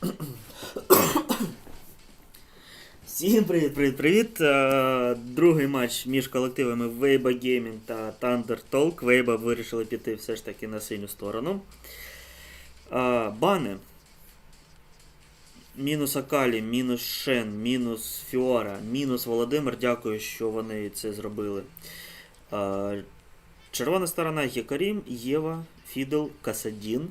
Всім привіт, привіт, привіт. Е, Другий матч між колективами Weibo Gaming та Thunder Talk. Weibo вирішили піти все ж таки на синю сторону. Е, Бани. Мінус Акалі, мінус Шен, мінус Фіора, мінус Володимир. Дякую, що вони це зробили. Е, Червона сторона Єкарім, Єва, Фідл, Касадін.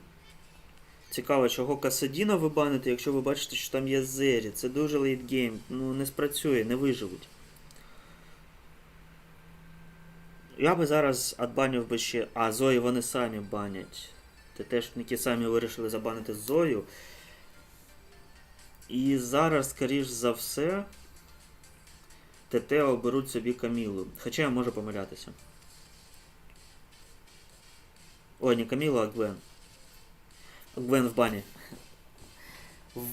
Цікаво, чого Касадіна ви баните, якщо ви бачите, що там є Зері. Це дуже лейтгейм. Ну, не спрацює, не виживуть. Я би зараз адбанив би ще. А, Зої вони самі банять. ТТшники самі вирішили забанити Зою. І зараз, скоріш за все, ТТ оберуть собі Камілу. Хоча я можу помилятися. Ой, не Камілу, а Гвен. Гвен в бані.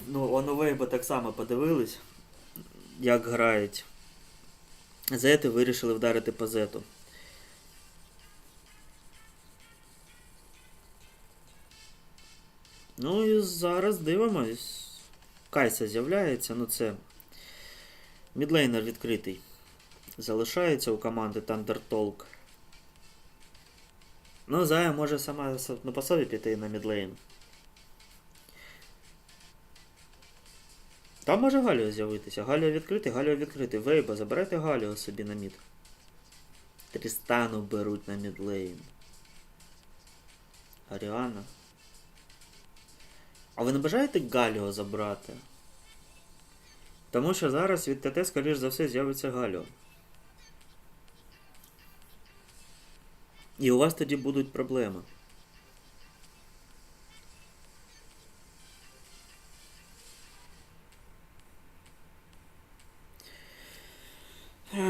Ну, оновей би так само подивились, як грають. Зети вирішили вдарити по зету. Ну і зараз дивимось. Кайса з'являється, ну це. Мідлейнер відкритий. Залишається у команди Thunder Talk. Ну, Зая може сама с- ну, по собі піти на мідлейн. Там може Галіо з'явитися. Галіо відкритий, Галіо відкритий. Вейба, забирайте Галіо собі на мід. Трістану беруть на мідлейн. Аріана. А ви не бажаєте Галіо забрати? Тому що зараз від ТТ, скоріш за все, з'явиться Галіо. І у вас тоді будуть проблеми.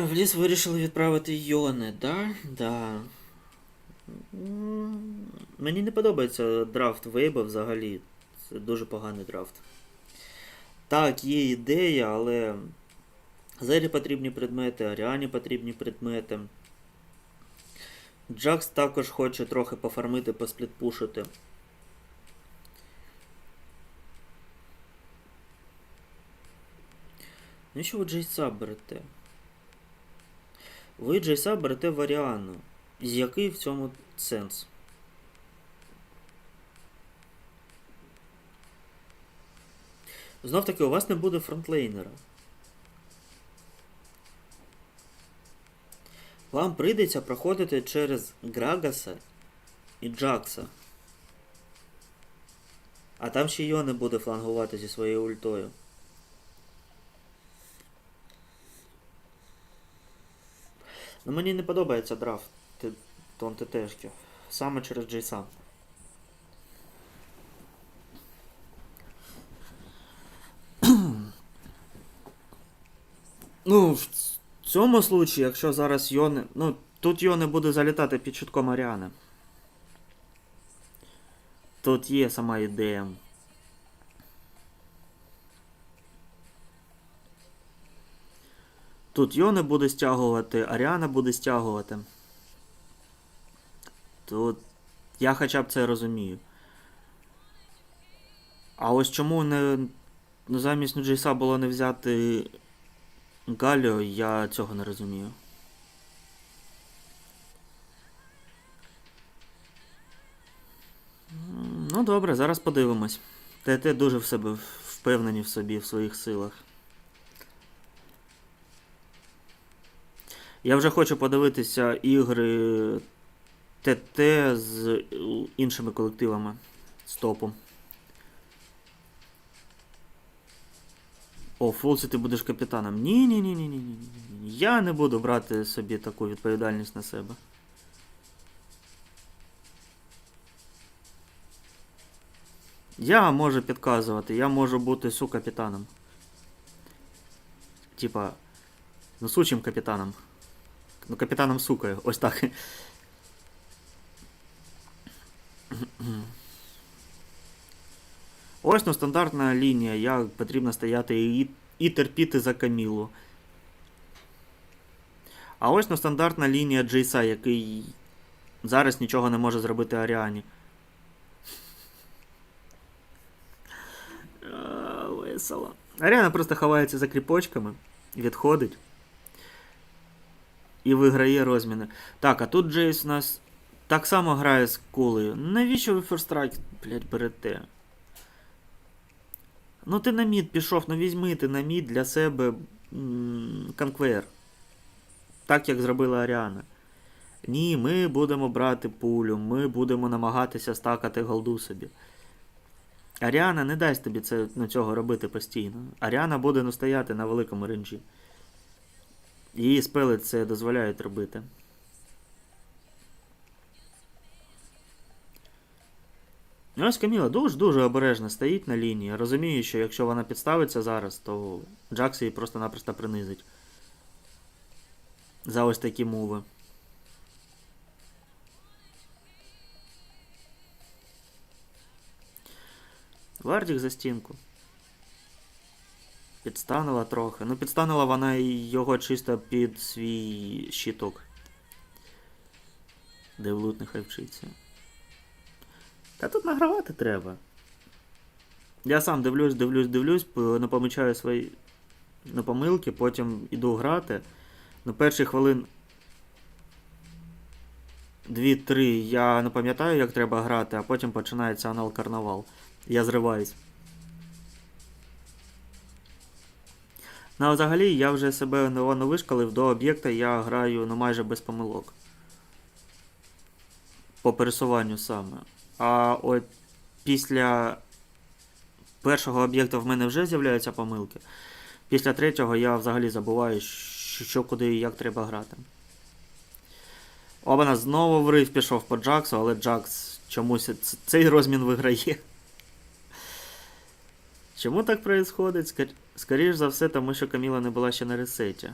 В ліс вирішили відправити Йони, да? Да. Мені не подобається драфт Вейба взагалі. Це дуже поганий драфт. Так, є ідея, але Зері потрібні предмети, Аріані потрібні предмети. Джакс також хоче трохи пофармити, посплітпушити. Ви Джейса берете? Ви Джейса берете в З який в цьому сенс? Знов таки, у вас не буде фронтлейнера. Вам прийдеться проходити через Грагаса і Джакса. А там ще Йоне буде флангувати зі своєю ультою. Ну мені не подобається драфт ТТшки. Саме через Джейса. Ну, в цьому случаї, якщо зараз Йоне. Ну, тут Йоне буде залітати під чутком Аріани. Тут є сама ідея. Тут Йоне буде стягувати, Аріана буде стягувати. Тут я хоча б це розумію. А ось чому не. Ну, замість Нуджейса було не взяти Галіо, я цього не розумію. Ну добре, зараз подивимось. ТТ дуже в себе впевнені в собі, в своїх силах. Я вже хочу подивитися ігри ТТ з іншими колективами з топу. О, Фулсі, ти будеш капітаном. Ні, ні, ні, ні, ні, ні, ні. Я не буду брати собі таку відповідальність на себе. Я можу підказувати, я можу бути су-капітаном. Типа, ну сучим капітаном. Ну, капітаном сукою, ось так. Ось ну стандартна лінія, як потрібно стояти і, і терпіти за Камілу. А ось ну стандартна лінія Джейса, який зараз нічого не може зробити Аріані. Весело. Аріана просто ховається за кріпочками, відходить. І виграє розміни. Так, а тут Джейс у нас так само грає з кулею. Навіщо ви ферстрайк, блядь, берете? Ну ти на мід пішов, ну візьми ти на мід для себе конквейер. Так як зробила Аріана. Ні, ми будемо брати пулю, ми будемо намагатися стакати голду собі. Аріана не дасть тобі це, ну, цього робити постійно. Аріана буде ну, стояти на великому ренджі. Її спели це дозволяють робити. І ось Каміла дуже-дуже обережно стоїть на лінії. Розуміє, що якщо вона підставиться зараз, то Джакс її просто-напросто принизить. За ось такі мови. Вардік за стінку. Підстанула трохи. Ну, підстанула вона його чисто під свій щиток. Де в лут нехай вчиться. Та тут награвати треба. Я сам дивлюсь, дивлюсь, дивлюсь, не помічаю свої ну, помилки, потім іду грати. Ну, перші хвилин 2-3 я не пам'ятаю, як треба грати, а потім починається анал карнавал. Я зриваюсь. Ну, взагалі, я вже себе невано вишкалив до об'єкта, я граю ну, майже без помилок. По пересуванню саме. А от після першого об'єкта в мене вже з'являються помилки. Після третього я взагалі забуваю, що куди і як треба грати. Обана знову в риф пішов по Джаксу, але Джакс чомусь цей розмін виграє. Чому так происходить? Скор... Скоріш за все, тому що Каміла не була ще на ресеті.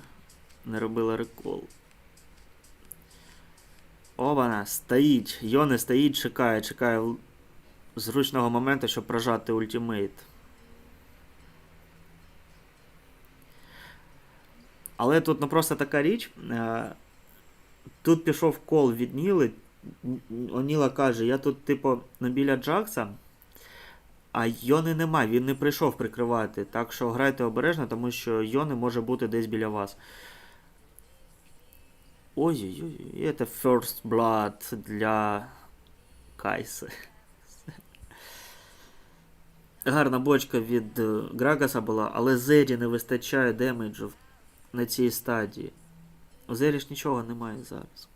Не робила рекол. Обана, стоїть. Йони стоїть, чекає, чекає зручного моменту, щоб прожати ультимейт. Але тут ну просто така річ. Е, тут пішов кол від Ніли. Н- Н- Ніла каже, я тут, типу, ну, біля Джакса. А Йони нема, він не прийшов прикривати. Так що грайте обережно, тому що Йони може бути десь біля вас. Ой-ой-ой, це First Blood для Кайси. Гарна бочка від е, Грагаса була, але Зері не вистачає демеджу на цій стадії. У Зері ж нічого немає зараз.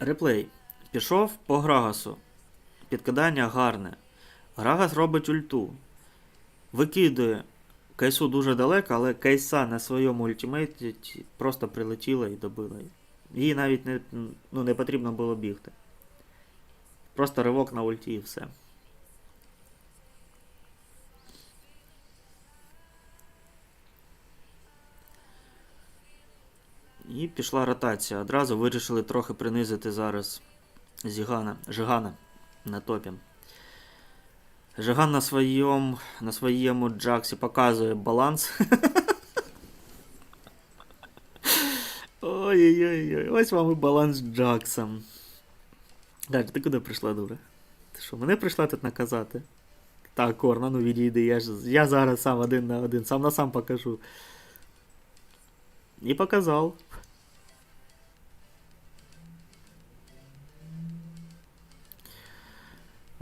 Реплей. Пішов по Грагасу. Підкидання гарне. Грагас робить ульту. Викидує. Кейсу дуже далеко, але кейса на своєму ультимейті просто прилетіла і добила. Їй навіть не, ну, не потрібно було бігти. Просто ривок на ульті і все. І пішла ротація. Одразу вирішили трохи принизити зараз Зігана, Жигана на топі. Жиган на своєму, на своєму Джаксі показує баланс. Ой-ой-ой, ось вам і баланс з Джаксом. Далі, ти куди прийшла, дура? Ти що, мене прийшла тут наказати? Так, Корна, ну відійди, я ж я зараз сам один на один, сам на сам покажу. І показав.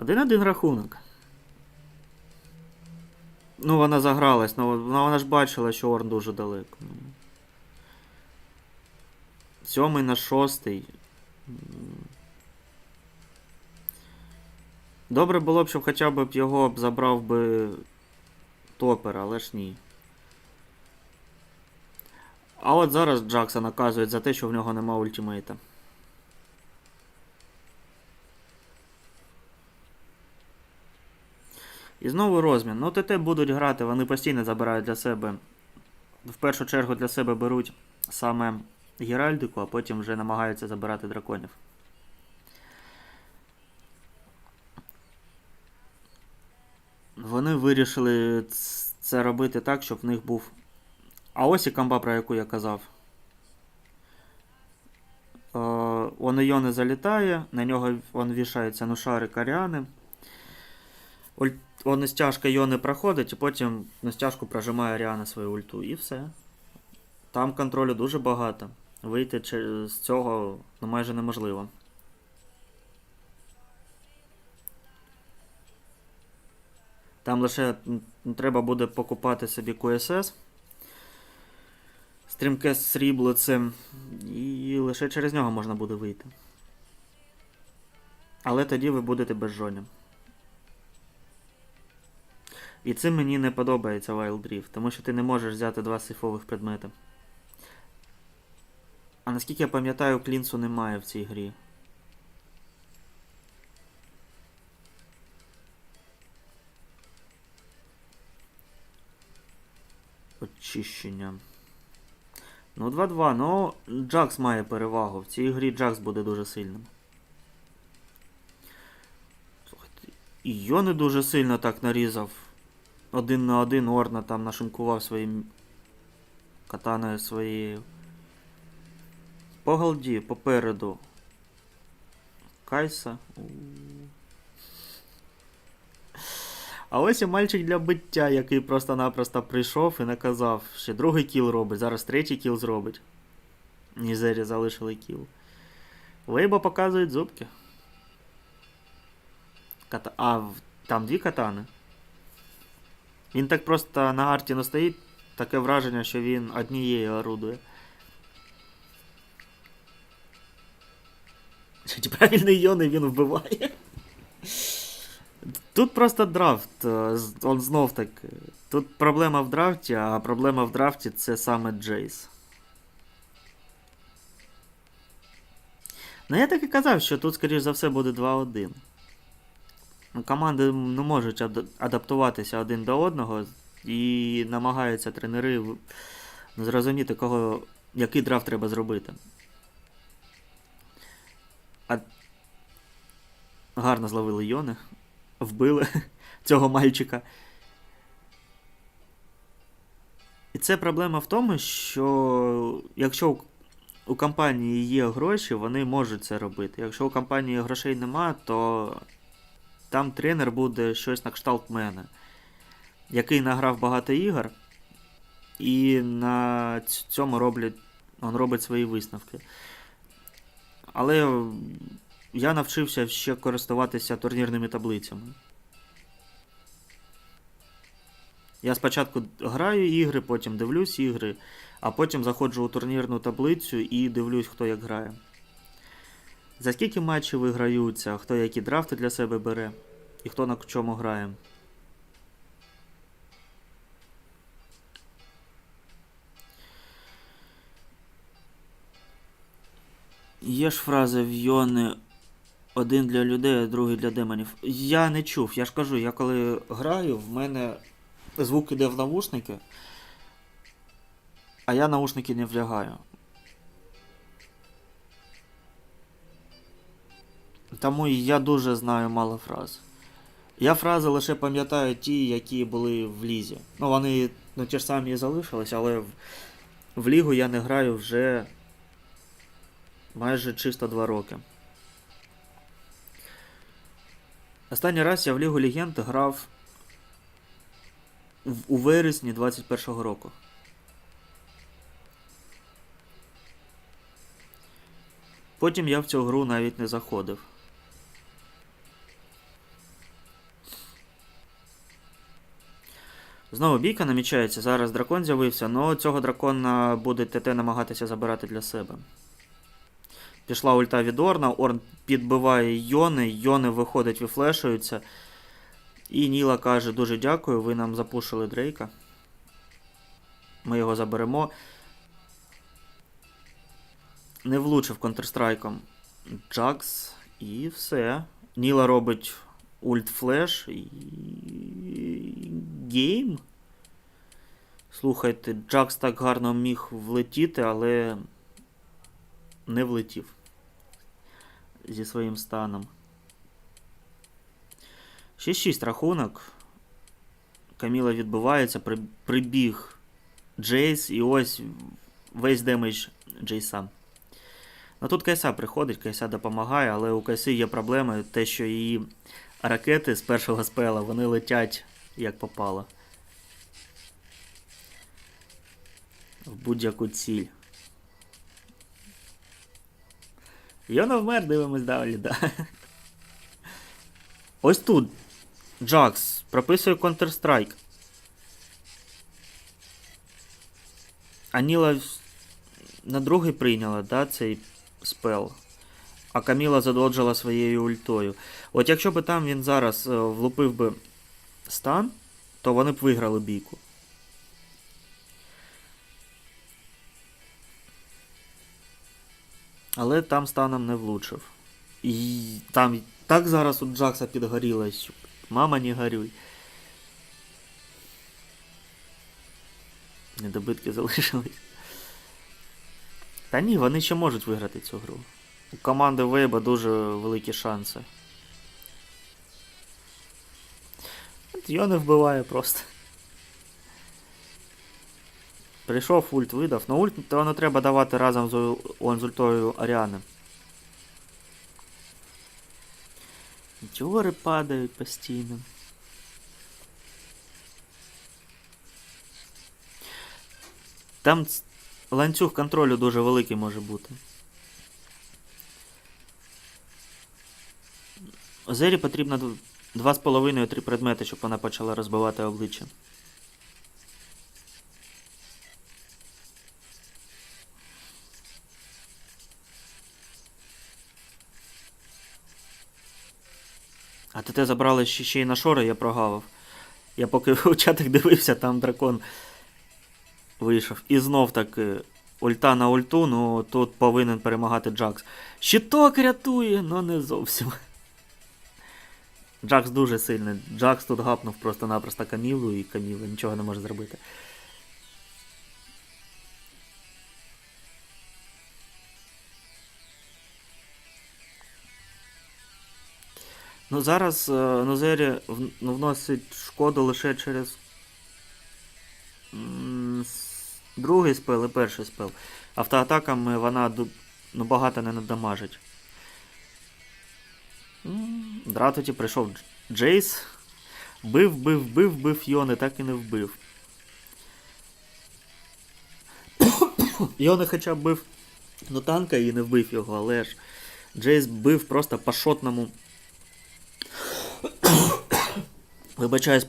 Один-один рахунок. Ну, вона загралась, ну вона, вона ж бачила, що Орн дуже далеко. Сьомий на шостий. Добре було б, щоб хоча б його забрав би топер, але ж ні. А от зараз Джакса наказують за те, що в нього нема ультимейта. І знову розмін. Ну, ТТ будуть грати, вони постійно забирають для себе. В першу чергу для себе беруть саме Геральдику, а потім вже намагаються забирати драконів. Вони вирішили це робити так, щоб в них був. А ось і камба, про яку я казав. Е, Он Йони залітає, на нього он вішається ну шарик Аріани. Уль... Он із тяжка Йони проходить, і потім на стяжку прожимає Аріана свою ульту. І все. Там контролю дуже багато. Вийти з цього ну, майже неможливо. Там лише треба буде покупати собі QSS. Стрімке срібло цим. І лише через нього можна буде вийти. Але тоді ви будете безжонням. І цим мені не подобається Wild Rift, тому що ти не можеш взяти два сейфових предмети. А наскільки я пам'ятаю, клінсу немає в цій грі. Очищення. Ну, 2-2. Ну, Джакс має перевагу. В цій грі Джакс буде дуже сильним. Слухайте, Йони дуже сильно так нарізав. Один на один Орна там нашинкував своїм катаною своєю. По голді, попереду. Кайса. А ось і мальчик для биття, який просто-напросто прийшов і наказав. Ще другий кіл робить, зараз третій кіл зробить. Нізері залишили кіл. Лейбо показують зубки. Ката... А, там дві катани. Він так просто на арті не стоїть, таке враження, що він однією орудує. Чи правильний Йони він вбиває? Тут просто драфт. е, Он знов таки. Тут проблема в драфті, а проблема в драфті це саме Джейс. Ну я так і казав, що тут, скоріш за все, буде 2-1. Ну, Команди не можуть адаптуватися один до одного і намагаються тренери зрозуміти, кого, який драфт треба зробити. А... Гарно зловили Йони. Вбили цього мальчика. І це проблема в тому, що якщо у- компанії є гроші, вони можуть це робити. Якщо у компанії грошей нема, то там тренер буде щось на кшталт мене, який награв багато ігор, і на цьому роблять, він робить свої висновки. Але я навчився ще користуватися турнірними таблицями. Я спочатку граю ігри, потім дивлюсь ігри, а потім заходжу у турнірну таблицю і дивлюсь, хто як грає. За скільки матчів виграються, хто які драфти для себе бере, і хто на чому грає. Є ж фраза в Йони один для людей, а другий для демонів. Я не чув, я ж кажу, я коли граю, в мене звук іде в навушники, а я наушники не вдягаю. Тому я дуже знаю мало фраз. Я фрази лише пам'ятаю ті, які були в лізі. Ну, вони ну, ті ж самі і залишились, але в, в лігу я не граю вже майже чисто 2 роки. Останній раз я в Лігу Легенд грав в- у вересні 21-го року. Потім я в цю гру навіть не заходив. Знову бійка намічається. Зараз дракон з'явився, але цього дракона буде ТТ намагатися забирати для себе. Пішла ульта від Орна, Орн підбиває Йони, Йони виходить, вифлешуються. І Ніла каже: дуже дякую, ви нам запушили Дрейка. Ми його заберемо. Не влучив контрстрайком Джакс. І все. Ніла робить ульт флеш і. Гейм. Слухайте, Джакс так гарно міг влетіти, але не влетів зі своїм станом. 6-6 рахунок. Каміла відбивається, при- прибіг Джейс, і ось весь демедж Джейса. Ну тут Кайса приходить, Кайса допомагає, але у Кайси є проблеми, те, що її ракети з першого спела вони летять як попало. В будь-яку ціль. Йона вмер, дивимось далі, да. Ось тут. Джакс прописує Counter-Strike. Аніла на другий прийняла, да, цей спел. А Каміла задоджила своєю ультою. От якщо б там він зараз е, влупив би стан, то вони б виграли бійку. Але там станом не влучив. І там так зараз у Джакса підгоріло, що мама не горюй. Недобитки залишились. Та ні, вони ще можуть виграти цю гру. У команди Вейба дуже великі шанси. От його не вбиває просто. Прийшов ульт видав. Ну ульт то воно треба давати разом з, у- он, з ультою Аріани. Метеори падають постійно. Там ланцюг контролю дуже великий може бути. Зері потрібно 2,5-3 предмети, щоб вона почала розбивати обличчя. А ТТ забрали ще, ще й на шори, я прогавив. Я поки у чатик дивився, там дракон вийшов. І знов таки ульта на ульту, ну тут повинен перемагати Джакс. Щиток рятує, ну не зовсім. Джакс дуже сильний. Джакс тут гапнув просто-напросто Камілу і Каміла нічого не може зробити. Ну зараз е, Нозері ну, вносить шкоду лише через другий спел і перший спел. Автоатаками вона ну, багато не надамажить. М, Дратуті прийшов Джейс. Бив, бив, бив, бив Йони, так і не вбив. Йони хоча б бив ну, танка і не вбив його, але ж Джейс бив просто по шотному. Вибачаюсь,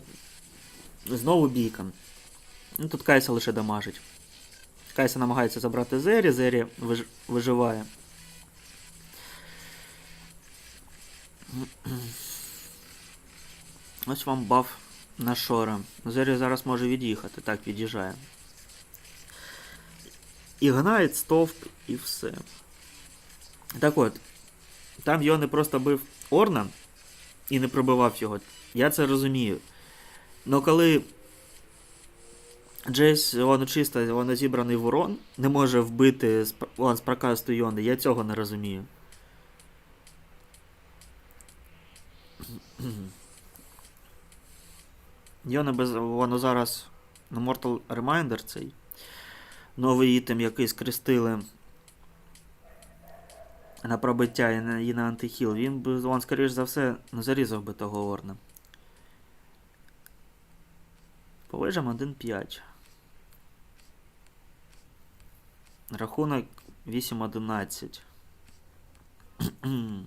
знову бійка. Ну, тут Кайса лише дамажить. Кайса намагається забрати Зері, Зері виж... виживає. Ось вам баф на шора. Зері зараз може від'їхати, так, від'їжджає. Ігнайт, стовп і все. Так от, там його не просто бив Орнан і не пробивав його. Я це розумію. Но коли Джейс, воно чисто, воно зібраний ворон, не може вбити з, з прокасту Йони, я цього не розумію. Йона без. Воно зараз. Ну, Mortal Reminder цей. Новий ітем, який скрестили на пробиття і на, і на антихіл. Він би, он, скоріш за все, не зарізав би того Орна. По вижам 1-5. Рахунок 8-11.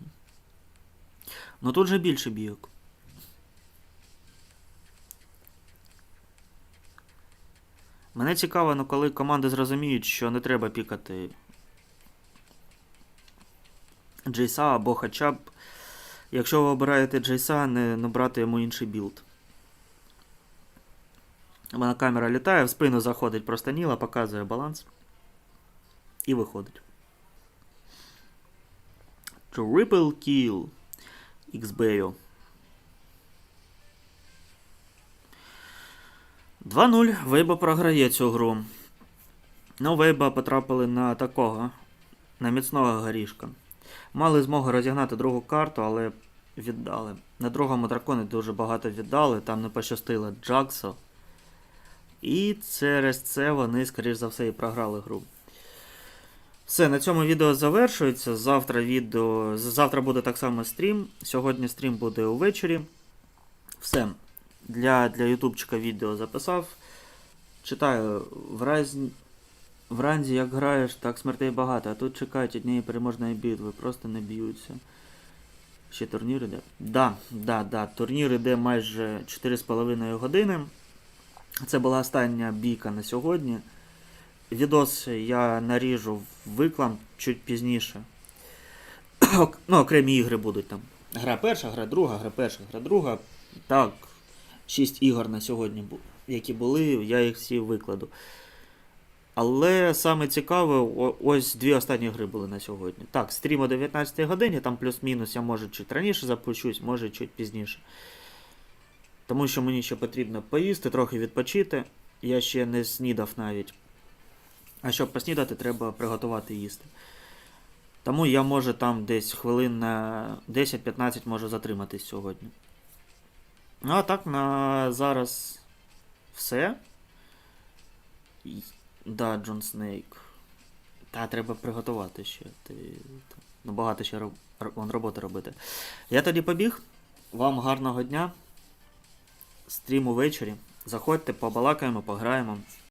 ну тут же більше бійок. Мене цікаво, ну коли команди зрозуміють, що не треба пікати Джейса або хоча б, якщо ви обираєте Джейса, не, не брати йому інший білд. Мене камера літає, в спину заходить просто Ніла, показує баланс. І виходить. Triple kill. XBO. 2-0. Вейба програє цю гру. Ну, Вейба потрапили на такого. На міцного горішка. Мали змогу розігнати другу карту, але віддали. На другому дракони дуже багато віддали, там не пощастило Джаксу. І через це вони, скоріш за все, і програли гру. Все, на цьому відео завершується. Завтра відео. Завтра буде так само стрім. Сьогодні стрім буде увечері. Все. Для, для ютубчика відео записав. Читаю. В разі, в як граєш, так смертей багато, а тут чекають однієї переможної битви, просто не б'ються. Ще турнір іде? Да, да, да. Турнір іде майже 4,5 години. Це була остання бійка на сьогодні. Відос я наріжу, виклам чуть пізніше. Ну, окремі ігри будуть там. Гра перша, гра друга, гра перша, гра друга. Так, 6 ігор на сьогодні, які були, я їх всі викладу. Але саме цікаве, ось дві останні гри були на сьогодні. Так, стрім о 19 годині, там плюс-мінус, я може чуть раніше запущусь, може чуть пізніше. Тому що мені ще потрібно поїсти, трохи відпочити. Я ще не снідав навіть. А щоб поснідати, треба приготувати їсти. Тому я може там десь хвилин на 10-15 можу затриматись сьогодні. Ну, а так на зараз все. Да, Джон Снейк. Та треба приготувати ще. Ти, ну, багато ще роб, ро- роботи робити. Я тоді побіг. Вам гарного дня. Стрім увечері. Заходьте, побалакаємо, пограємо.